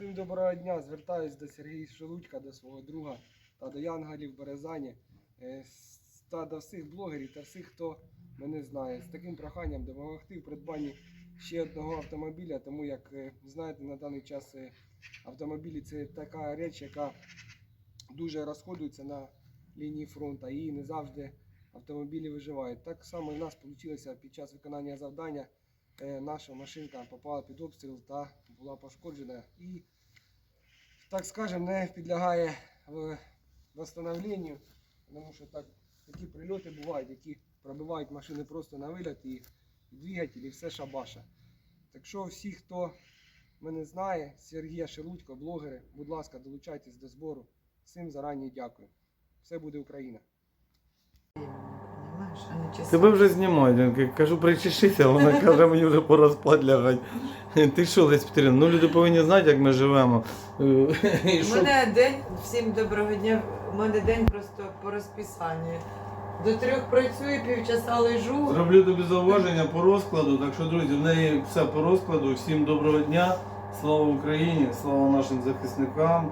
Всім доброго дня. Звертаюсь до Сергія Шелудька, до свого друга та до Янгалів Березані е, та до всіх блогерів та всіх, хто мене знає. З таким проханням допомогти в придбанні ще одного автомобіля, тому як е, знаєте, на даний час е, автомобілі це така реч, яка дуже розходується на лінії фронту і не завжди автомобілі виживають. Так само і в нас вийшло під час виконання завдання. Наша машинка попала під обстріл та була пошкоджена і, так скажемо, не підлягає в- восстановленню, тому що так, такі прильоти бувають, які пробивають машини просто на виліт і двигатель, і все шабаша. Так що всі, хто мене знає, Сергія Шелудько, блогери, будь ласка, долучайтесь до збору. Всім зарані дякую. Все буде Україна. А не чесати. Тебе вже знімають. Я кажу, причешися, вона каже, мені вже пора спать лягати. Ти що, Лесь Петрівна, ну люди повинні знати, як ми живемо. І У що- мене день, всім доброго дня. У мене день просто по розписанню. До трьох працюю, півчаса лежу. Зроблю тобі зауваження по розкладу. Так що, друзі, в неї все по розкладу. Всім доброго дня. Слава Україні, слава нашим захисникам.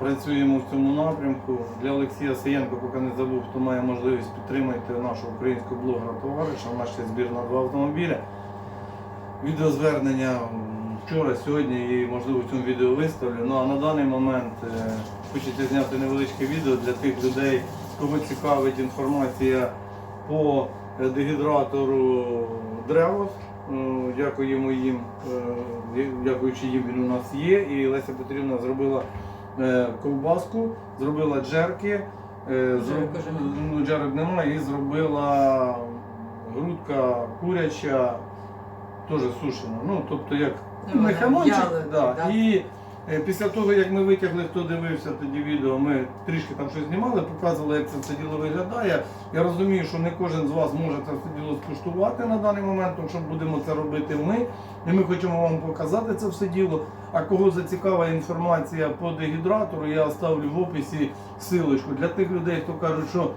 Працюємо в цьому напрямку. Для Олексія Саєнко, поки не забув, хто має можливість підтримати нашого українського блогера товариша. У нас ще збір на два автомобіля. Відеозвернення вчора, сьогодні і можливо в цьому відео виставлю. Ну а на даний момент е, хочеться зняти невеличке відео для тих людей, кого цікавить інформація по дегідратору Древос. Е, Дякуємо їм, е, дякуючи їм він у нас є. І Леся Петрівна зробила ковбаску, зробила джерки. е, зроб- Джерок немає. ну, джерок немає, і зробила грудка куряча, теж сушена. Ну, тобто як в'ялена, Да. да. І е, після того, як ми витягли, хто дивився тоді відео, ми трішки там щось знімали, показували, як це все діло виглядає. Я розумію, що не кожен з вас може це все діло скуштувати на даний момент, тому що будемо це робити ми. І ми хочемо вам показати це все діло. А кого зацікавила інформація по дегідратору, я оставлю в описі силочку. Для тих людей, хто кажуть, що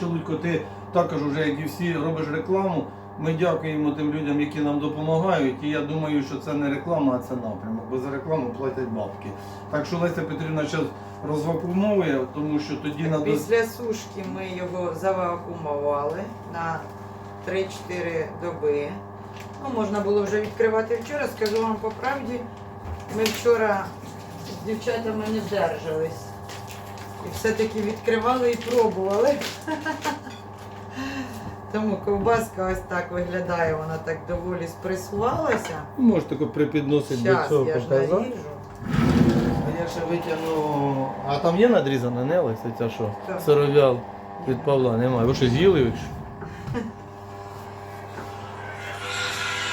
Шелудько, ти також уже, як і всі, робиш рекламу. Ми дякуємо тим людям, які нам допомагають. І я думаю, що це не реклама, а це напрямок, бо за рекламу платять бабки. Так що Леся Петрівна зараз розвакумовує, тому що тоді треба. Після сушки ми його завакумували на 3-4 доби. Ну, можна було вже відкривати вчора, скажу вам по правді. Ми вчора з дівчатами не держались. І все-таки відкривали і пробували. Тому ковбаска ось так виглядає, вона так доволі спресувалася. Можете тако припідносити до Зараз цього я ж показати. наріжу. А я ще витягну. А там є надрізана, не Леся, ця що? Так. Сиров'ял від Павла немає. Ви що з'їли? ви що?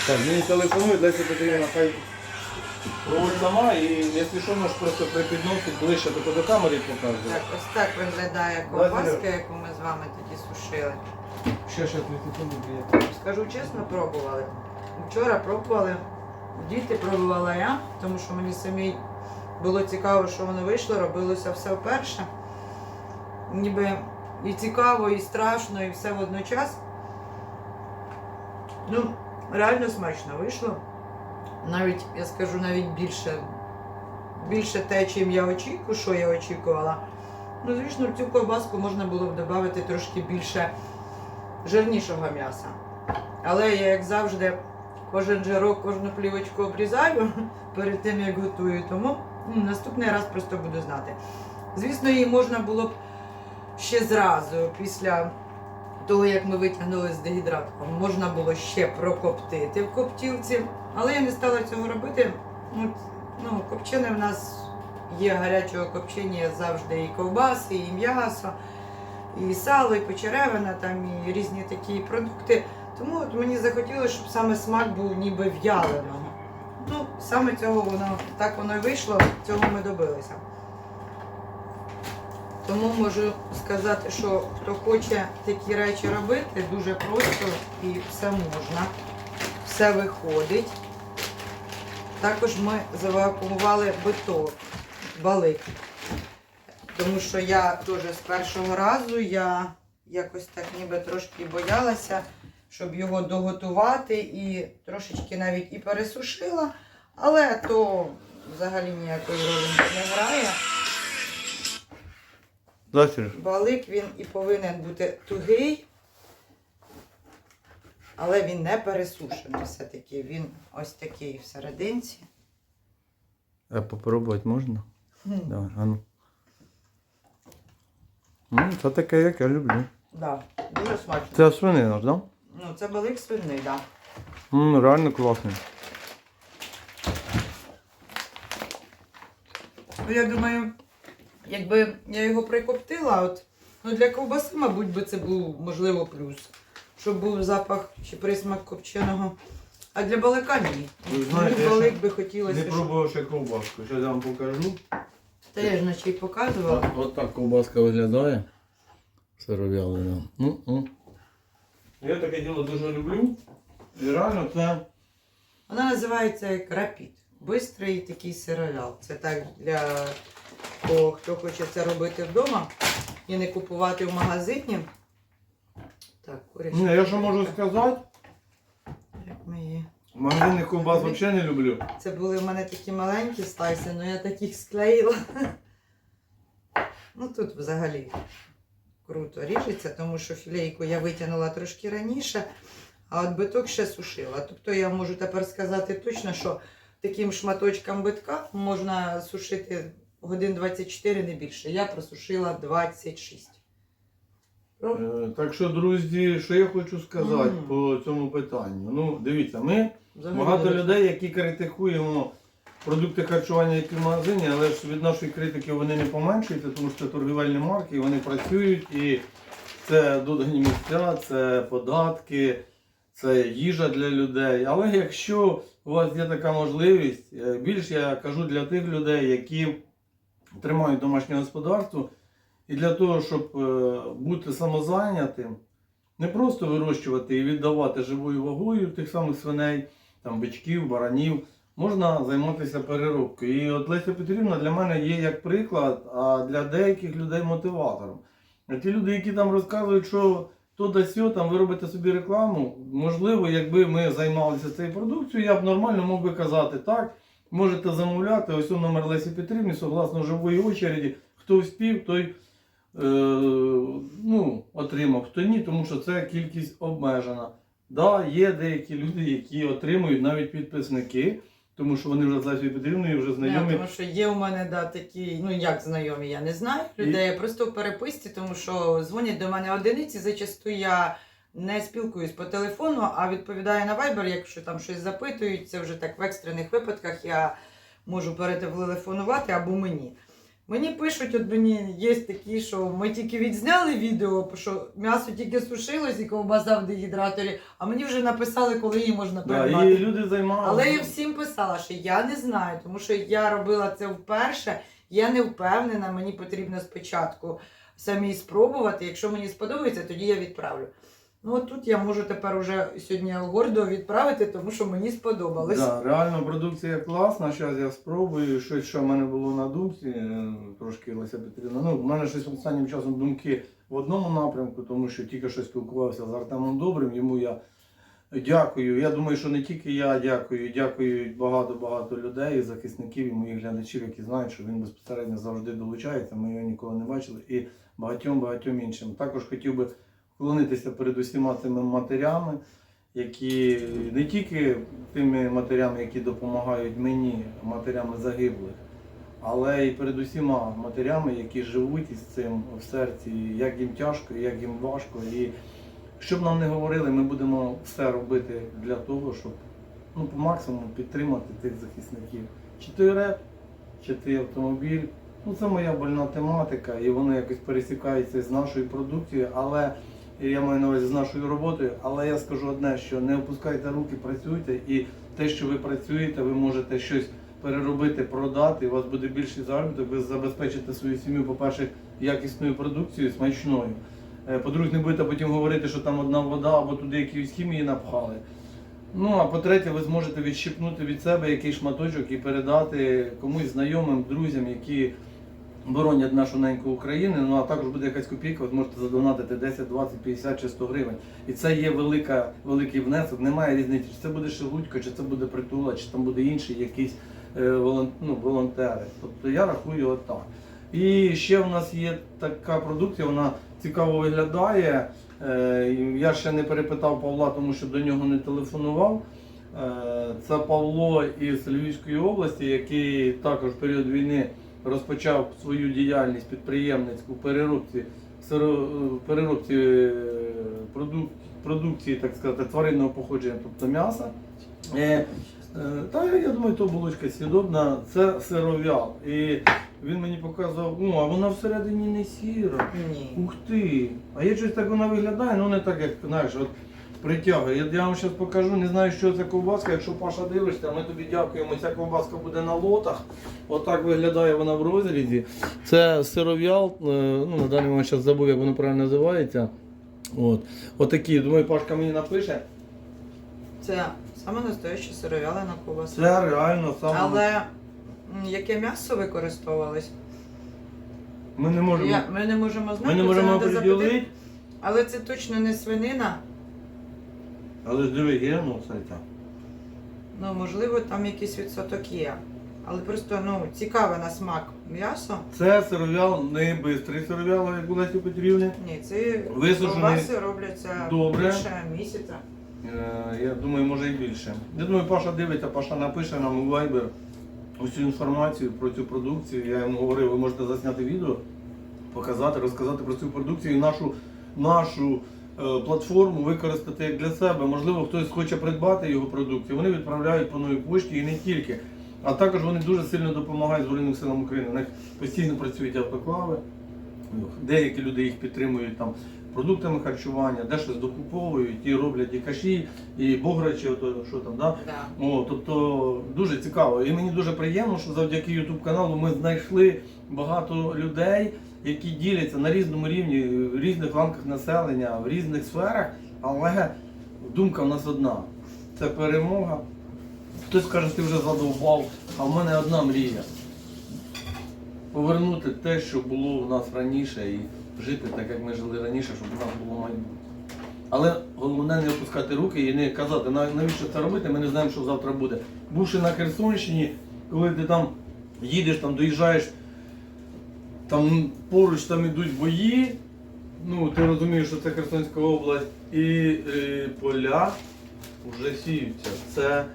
Так, мені телефонують, Леся Петрівна, хай проводь сама і якщо що, можеш просто припідносити ближче до камери і показувати. Так, ось так виглядає ковбаска, яку ми з вами тоді сушили. Ще ще 30 секунд, я Скажу чесно, пробували. Вчора пробували, діти пробувала я, тому що мені самій було цікаво, що воно вийшло, робилося все вперше. Ніби і цікаво, і страшно, і все водночас. Ну, реально смачно вийшло. Навіть, я скажу, навіть більше, більше те, чим я очікую, що я очікувала. Ну, звісно, в цю ковбаску можна було б додати трошки більше жирнішого м'яса. Але я, як завжди, кожен жирок, кожну плівочку обрізаю перед тим, як готую. Тому наступний раз просто буду знати. Звісно, її можна було б ще зразу, після того, як ми витягнули з дегідратором, можна було ще прокоптити в коптілці. Але я не стала цього робити. Ну, ну, копчене в нас є гарячого копчення завжди і ковбаси, і м'ясо і сало, і почеревина, там і різні такі продукти. Тому от мені захотілося, щоб саме смак був ніби в'яленого. Ну, саме цього воно так воно і вийшло, цього ми добилися. Тому можу сказати, що хто хоче такі речі робити, дуже просто і все можна, все виходить. Також ми завакумували биток, балик. Тому що я теж з першого разу я якось так ніби трошки боялася, щоб його доготувати і трошечки навіть і пересушила. Але то взагалі ніякої ролі не грає. Балик він і повинен бути тугий, але він не пересушений все-таки. Він ось такий всерединці. А попробувати можна? Хм. Давай, а ну. М, Це таке, як я люблю. Да, дуже смачно. Це свинина ж, да? Ну, це балик свиний, так. Да. М, реально класний. Ну, Я думаю, якби я його прикоптила, от, ну для ковбаси, мабуть, би це був можливо плюс. Щоб був запах чи присмак копченого. А для балика ні. Ви знаєте, я балик ще би хотілося. Не щоб- пробував ще ковбаску. Зараз я вам покажу. Та я ж наче й показувала. От так ковбаска виглядає. Сиров'ялина. Ну, ну. Я таке діло дуже люблю. І реально це. Вона називається як рапід. Бистрий такий сировял. Це так для кого хто хоче це робити вдома і не купувати в магазині. Так. Ні, я що можу сказати. Магазинних ковбас взагалі не люблю. Це були в мене такі маленькі слайси, але я таких склеїла. Ну тут взагалі круто ріжеться, тому що філейку я витягнула трошки раніше, а от биток ще сушила. Тобто я можу тепер сказати точно, що таким шматочком битка можна сушити годин 24 не більше. Я просушила 26. Е, Так що, друзі, що я хочу сказати Мгм. по цьому питанню. Ну, дивіться, ми багато людей, які критикуємо продукти харчування, які в магазині, але ж від нашої критики вони не поменшуються, тому що це торгівельні марки, вони працюють, і це додані місця, це податки, це їжа для людей. Але якщо у вас є така можливість, е, більш я кажу для тих людей, які тримають домашнє господарство, і для того, щоб е, бути самозайнятим, не просто вирощувати і віддавати живою вагою тих самих свиней, там бичків, баранів, можна займатися переробкою. І от Леся Петрівна для мене є як приклад, а для деяких людей мотиватором. А ті люди, які там розказують, що то да сьо, там ви робите собі рекламу, можливо, якби ми займалися цією продукцією, я б нормально мог би казати так. Можете замовляти, ось он номер Лесі Петрівни, согласно живої очереді. Хто вспів, той е, ну, отримав, хто ні, тому що це кількість обмежена. Да, є деякі люди, які отримують навіть підписники, тому що вони вже з Петрівною вже знайомі. тому що є у мене да, такі, ну як знайомі, я не знаю людей, я просто в переписці, тому що дзвонять до мене одиниці, зачасту я не спілкуюсь по телефону, а відповідаю на Viber, якщо там щось запитують, це вже так в екстрених випадках я можу перетелефонувати або мені. Мені пишуть, от мені є такі, що ми тільки відзняли відео, що м'ясо тільки сушилось і ковбаса в дегідраторі, а мені вже написали, коли її можна Да, і люди займалися. Але я всім писала, що я не знаю, тому що я робила це вперше. Я не впевнена, мені потрібно спочатку самі спробувати. Якщо мені сподобається, тоді я відправлю. Ну от тут я можу тепер уже сьогодні гордо відправити, тому що мені сподобалось. Да, реально продукція класна. Зараз я спробую щось, що в мене було на думці, е, трошки Леся Петрівна. Ну, в мене щось останнім часом думки в одному напрямку, тому що тільки що спілкувався з Артемом Добрим. Йому я дякую. Я думаю, що не тільки я дякую, дякую багато-багато людей, захисників і моїх глядачів, які знають, що він безпосередньо завжди долучається. Ми його ніколи не бачили. І багатьом-багатьом іншим. Також хотів би вклонитися перед усіма цими матерями які не тільки тими матерями, які допомагають мені, матерями загиблих, але й перед усіма матерями, які живуть із цим в серці, як їм тяжко, як їм важко. І що б нам не говорили, ми будемо все робити для того, щоб ну, по максимуму підтримати тих захисників. Чи той реп, чи той автомобіль. Ну, це моя больна тематика, і воно якось пересікається з нашою продукцією, але і я маю на увазі з нашою роботою, але я скажу одне, що не опускайте руки, працюйте, і те, що ви працюєте, ви можете щось переробити, продати, у вас буде більший заробіток, ви забезпечите свою сім'ю, по-перше, якісною продукцією, смачною. Е, По-друге, не будете потім говорити, що там одна вода або туди якісь хімії напхали. Ну, а по-третє, ви зможете відщипнути від себе якийсь шматочок і передати комусь знайомим, друзям, які боронять нашу неньку Україну. Ну а також буде якась копійка, ви зможете задонатити 10, 20, 50 чи 100 гривень. І це є велика, великий внесок. Немає різниці, чи це буде шелудько, чи це буде притула, чи там буде інший якийсь е, ну, волонтери. Тобто я рахую отак. І ще в нас є така продукція, вона цікаво виглядає. Е, Я ще не перепитав Павла, тому що до нього не телефонував. Е, Це Павло із Львівської області, який також в період війни розпочав свою діяльність підприємницьку переробці, переробці е, продукції, так сказати, тваринного походження, тобто м'яса. Е, е, Та я думаю, то булочка сідобна, це сиров'ял. І він мені показував, о, а вона всередині не сіра. Ух ти! А я щось так вона виглядає, ну не так, як знаєш, от притягує. Я, я вам зараз покажу, не знаю, що це ковбаска. Якщо Паша дивишся, ми тобі дякуємо. Ця ковбаска буде на лотах. Отак виглядає вона в розрізі. Це сиров'ял, е, ну на даний момент зараз забув, як воно правильно називається. От. Отакі, думаю, Пашка мені напише. Це саме настояще сировялина ковбаса. Це реально саме. Але яке м'ясо використовувалось? Ми не можемо, Я, ми не можемо знати. ми не це можемо надо запитати. Але це точно не свинина. Але ж диви, є, ну це так. Ну, можливо, там якийсь відсоток є. Але просто ну, цікаве на смак м'ясо. Це сиров'ял не бистрий сиров'ял, як у Лесі Петрівни. Ні, ці Висушений. ковбаси робляться Добре. більше місяця. Е, Я думаю, може і більше. Я думаю, Паша дивиться, Паша напише нам у Viber усю інформацію про цю продукцію. Я йому говорив, ви можете засняти відео, показати, розказати про цю продукцію і нашу, нашу платформу використати як для себе. Можливо, хтось хоче придбати його продукцію. Вони відправляють по новій пошті і не тільки. А також вони дуже сильно допомагають Збройним силам України. У них постійно працюють автоклави. Деякі люди їх підтримують там продуктами харчування, де щось докуповують і роблять і каші, і бограчі, ото, що там, да? Да. О, тобто дуже цікаво. І мені дуже приємно, що завдяки YouTube каналу ми знайшли багато людей, які діляться на різному рівні, в різних ланках населення, в різних сферах, але думка в нас одна. Це перемога. Хтось каже, ти вже задовбав, а в мене одна мрія. Повернути те, що було у нас раніше, і жити так, як ми жили раніше, щоб у нас було майбутнє. Але головне не опускати руки і не казати, навіщо це робити, ми не знаємо, що завтра буде. Бувши на Херсонщині, коли ти там їдеш, там доїжджаєш, там поруч там ідуть бої, ну ти розумієш, що це Херсонська область, і е, поля вже сіються. Це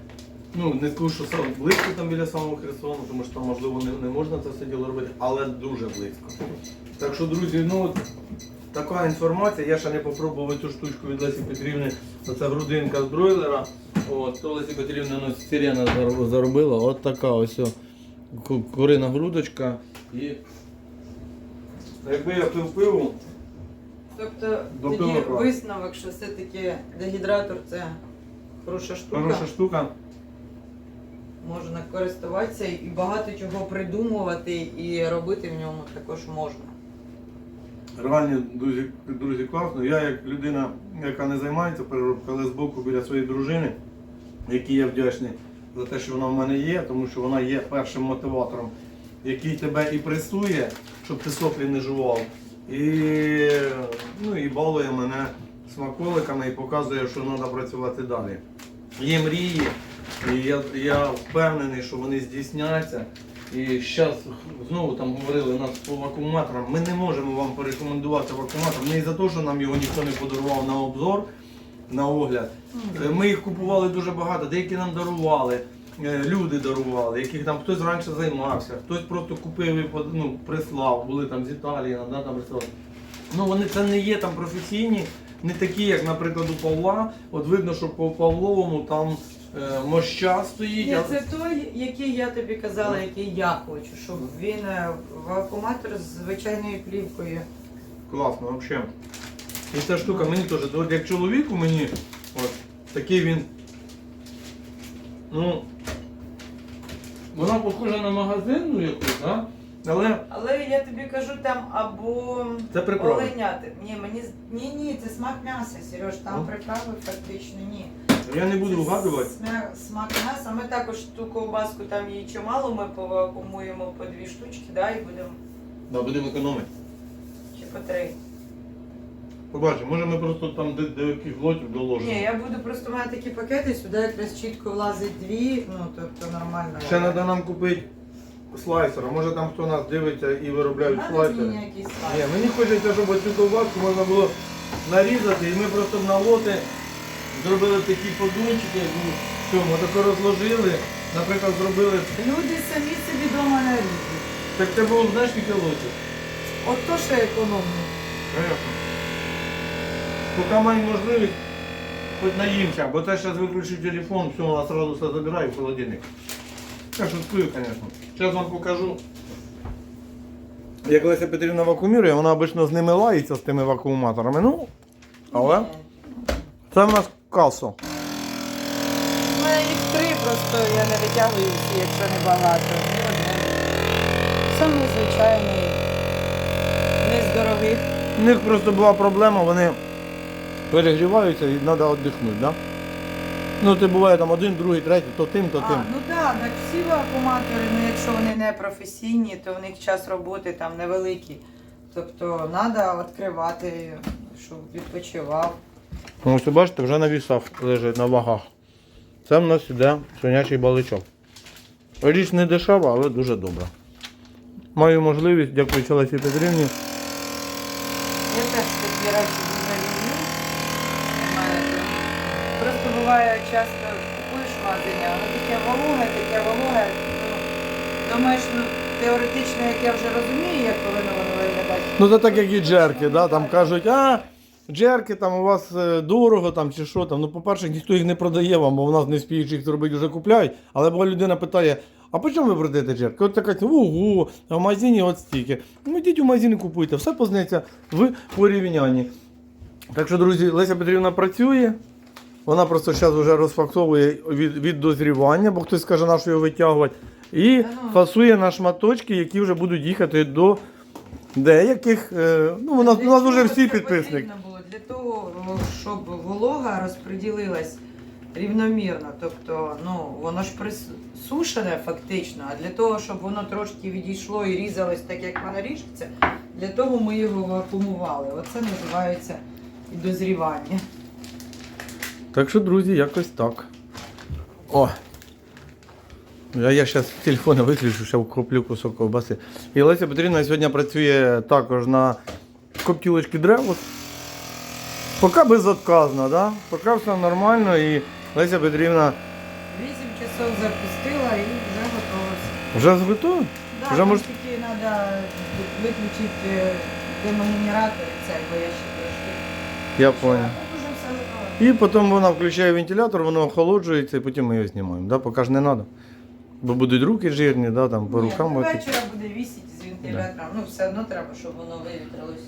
ну не скажу, що саме близько там біля самого Херсону, тому що там можливо не, не можна це все діло робити, але дуже близько. Так що, друзі, ну така інформація. Я ще не попробував цю штучку від Лесі Петрівни. Оце грудинка з бройлера. От, то Лесі Петрівна ну, сирена заробила. От така ось о, курина грудочка. І якби я пив пиво, Тобто До тоді пива висновок, що все-таки дегідратор це хороша штука. хороша штука. Можна користуватися і багато чого придумувати і робити в ньому також можна. Реально, друзі, друзі, класно. Я як людина, яка не займається переробкою, але збоку біля своєї дружини, якій я вдячний за те, що вона в мене є, тому що вона є першим мотиватором, який тебе і пресує, щоб ти соплі не жував. І, ну, і балує мене смаколиками і показує, що треба працювати далі. Є мрії, і я, я впевнений, що вони здійсняться. І зараз знову там говорили нас по вакууматорам. Ми не можемо вам порекомендувати вакууматор. Не із-за того, що нам його ніхто не подарував на обзор, на огляд. Ми їх купували дуже багато, деякі нам дарували, люди дарували, яких там хтось раніше займався, хтось просто купив і ну, прислав, були там з Італії, да, там прислали. Ну вони це не є там професійні, не такі, як, наприклад, у Павла. От видно, що по Павловому там е, моща стоїть. Ні, це той, який я тобі казала, який я хочу, щоб він е, вакууматор з звичайною плівкою. Класно, взагалі. І ця штука мені теж, от як чоловіку мені, от такий він. Ну. Вона похожа на магазинну якусь, да? але Але я тобі кажу там або це приправи. оленяти. Ні, мені з- ні, ні, це смак м'яса, Сереж, там Ну. приправи фактично ні. Я не буду вгадувати. смак, смак м'яса. Ми також ту ковбаску, там її чимало, ми повакуумуємо по дві штучки, да, і будемо Да, будемо економити. чи по три. Побачимо, може ми просто там де, де яких лотів доложимо. Ні, я буду просто мати такі пакети, сюди якраз чітко влазить дві, ну тобто нормально. Ще треба нам купити слайсер. А Може там хто нас дивиться і виробляють Надо слайсери. мені якийсь Ні, слайд. мені хочеться, щоб цю ковбаску можна було нарізати, і ми просто на лоти зробили такі подончики, ну, що ми тако розложили, наприклад, зробили. Люди самі собі вдома наріжуть. Так це було, знаєш, скільки лотів? От то ще економно. Конечно. Поки маємо можливість, хоч наїмся, бо те зараз виключу телефон, все, вона одразу все забираю в холодильник. Я шуткую, звісно. Зараз вам покажу. Як Леся Петрівна вакуумірує, вона обично з ними лається з тими вакууматорами. Ну, але це в нас касо. У мене їх три просто, я не витягую всі, якщо не багато. Ні одне. Саме звичайний, не з дорогих. У них просто була проблема, вони перегріваються і треба віддихнути, да? Ну, ти буває там один, другий, третій, то тим, то А, тим. ну так, так всі вакууматори, ну якщо вони не професійні, то в них час роботи там невеликий. Тобто треба відкривати, щоб відпочивав. Ну, ось бачите, вже на вісах лежить на вагах. Це в нас іде свинячий баличок. Річ не дешева, але дуже добра. Маю можливість, дякуючи Лесі Петрівні. Я теж такі речі дуже люблю. У мене там Просто буває часто купуєш в магазині, а воно таке вологе, таке вологе. Думаєш, ну теоретично, як я вже розумію, як повинно воно виглядати. Ну це так як і джерки, да? там кажуть, а джерки там у вас е, дорого там чи що там. Ну, по-перше, ніхто їх не продає вам, бо в нас не спіють їх зробити, вже купляють. Але бо людина питає, а по чому ви продаєте джерки? От така, ого, в магазині от стільки. Ну йдіть у магазин і купуйте, все познається в порівнянні. Так що, друзі, Леся Петрівна працює. Вона просто зараз вже розфаксовує від, від дозрівання, бо хтось скаже, на що його витягувати. І фасує на шматочки, які вже будуть їхати до деяких. е, Ну, у нас, у нас вже всі підписники. було? Для того, щоб волога розподілилась рівномірно. Тобто, ну, воно ж присушене фактично, а для того, щоб воно трошки відійшло і різалось так, як воно ріжеться, для того ми його вакуумували. Оце називається і дозрівання. Так що, друзі, якось так. О! А я зараз телефон виключу, ще куплю кусок ковбаси. І Леся Петрівна сьогодні працює також на коптілочці древос. Поки безотказно, да? поки все нормально і Леся Петрівна Вісім часов запустила і вже готовилася. вже зготова. Да, Вже мож- тільки треба виключити е, димогенератор цей, бо я ще трошки. Я понял. все готово. І потім вона включає вентилятор, воно охолоджується, і потім ми його знімаємо. Да? Поки ж не треба. Бо будуть руки жирні, да? там, по Ні, рукам. ну, от- вечора буде вісити з вентилятором. Ну, все одно треба, щоб воно вивітрилось.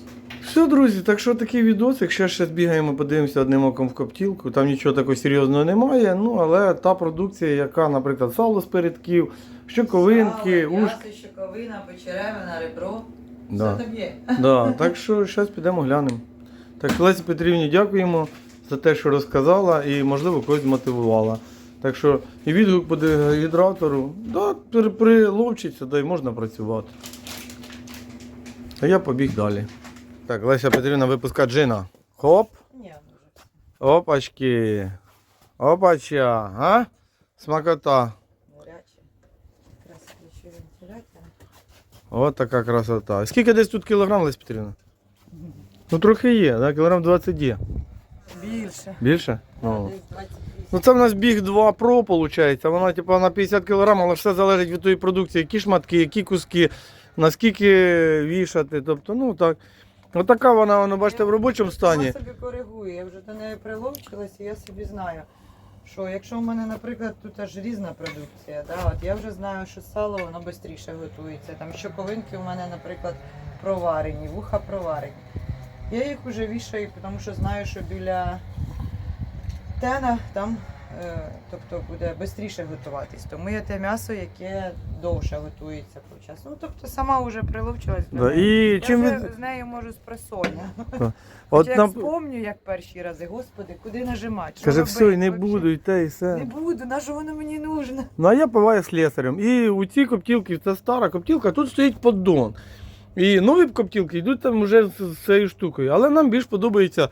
Все, друзі, так що такий відосик. Ще ще бігаємо, подивимося одним оком в коптілку. Там нічого такого серйозного немає. Ну, але та продукція, яка, наприклад, сало з передків, щоковинки, Сало, ушки. М'ясо, щоковина, печеревина, ребро. Да. Все там є. Да, так що зараз підемо глянемо. Так що Лесі Петрівні дякуємо за те, що розказала і, можливо, когось змотивувала. Так що і відгук по дегідратору, да, при- приловчиться, да й можна працювати. А я побіг далі. Так, Леся Петрівна випуска джина. Хоп. Ні, ну, Опачки. Опача. А? Смакота. От така красота. Скільки десь тут кілограм, Лесь Петрівна? Ну трохи є, да? кілограм 20 є. Більше. Більше? Ну. Ну це в нас біг 2 Pro, виходить. Вона типу, на 50 кілограм, але все залежить від тої продукції, які шматки, які куски, наскільки вішати. Тобто, ну так. Отака вона, воно, бачите, в робочому стані. Я собі коригую, я вже до неї приловчилась, і я собі знаю, що якщо в мене, наприклад, тут аж різна продукція, да, от я вже знаю, що сало воно швидше готується. Там щоковинки у мене, наприклад, проварені, вуха проварені. Я їх вже вішаю, тому що знаю, що біля тена там е, тобто буде швидше готуватись. Тому є те м'ясо, яке довше готується по часу. Ну, тобто сама вже приловчилась. Да, і Я чим вже ви- з нею можу з просоння. От От як нам... як перші рази, господи, куди нажимати? що Каже, робити все, і не вообще? буду, і те, і все. Не буду, на що воно мені нужно? Ну а я буваю слесарем. І у цій коптілці, це стара коптілка, тут стоїть поддон. І нові коптілки йдуть там вже з, цією штукою. Але нам більш подобається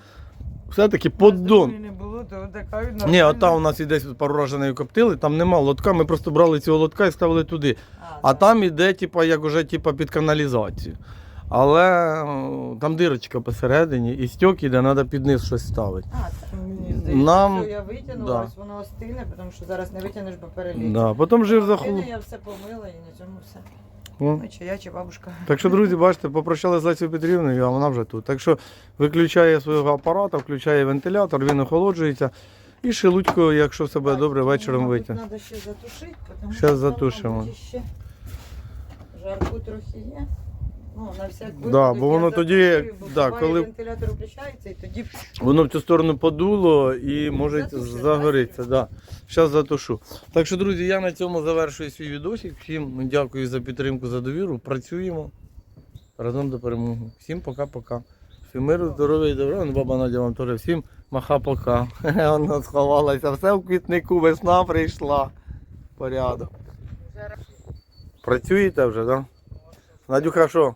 все-таки поддон. Не було, то така Ні, от там у нас і десь пару разів нею коптили, там нема лотка, ми просто брали цього лотка і ставили туди. А там іде, типа, як уже типа, під каналізацію. Але там дирочка посередині, і стьок іде, треба під низ щось ставити. А, мені здається, Нам- що я витягнула, да. ось воно остине, тому що зараз не витягнеш, бо переліє. Да. Потім жир Остине. Я все помила і на цьому все. О. Ну, чи я, чи бабушка. Так що, друзі, бачите, попрощали з Лесією Петрівною, а вона вже тут. Так що виключає свого апарата, включає вентилятор, він охолоджується. І шилучку, якщо все буде добре, вечором вийти. Треба ще затушити, тому Щас що затушимо. Там, ще жарку трохи є. Ну, на всяк Да, бо воно тоді, бо да, коли- вентилятор включається і тоді Воно в цю сторону подуло і може Затушить, загоритися. Да. Зараз затушу. Так що, друзі, я на цьому завершую свій відосик. Всім дякую за підтримку, за довіру. Працюємо разом до перемоги. Всім пока-пока. Всім миру, здоров'я і добра. Ну, баба Надя вам теж всім маха-пока. Вона сховалася. Все в квітнику, весна прийшла. Порядок. Працюєте вже, так? Да? Надюха, що?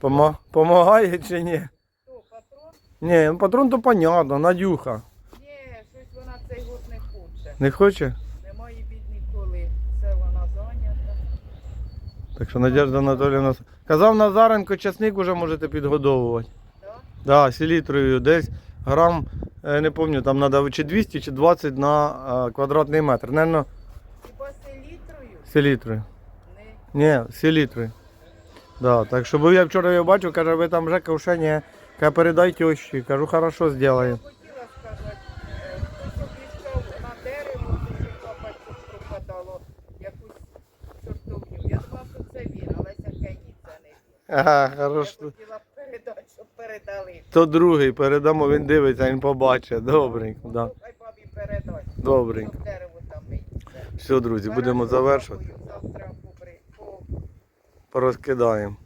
Помо... Помагає чи ні? Хто, патрон? Ні, ну патрон то понятно, Надюха. Ні, щось вона цей год не хоче. Не хоче? Немає бід ніколи. Це вона зайнята. Так що Надежда Анатоліївна. Казав Назаренко, часник уже можете підгодовувати. Да? Да, селітрою десь грам, е, не пам'ятаю, там треба чи 200, чи 20 на е, квадратний метр. Наверно, Хіба селітрою? селітрою. Не. Ні, селітрою. Да, так що бо я вчора його бачив, каже, ви там вже ковшення, каже, передай тещі. Кажу, хорошо, зробимо. хотіла сказати, е, хтось обіцяв на дерево, копать тут пропадало якусь чортовню. Я думала, що це він, але це це не він. Ага, Я хорошо. хотіла передати, щоб передали. То другий, передамо, він дивиться, він побачить. Добренько, да. Хай бабі передай. Добренько. Щоб дерево там миється. Все, друзі, будемо завершувати. дякую. Завтра побри- по Порозкидаємо.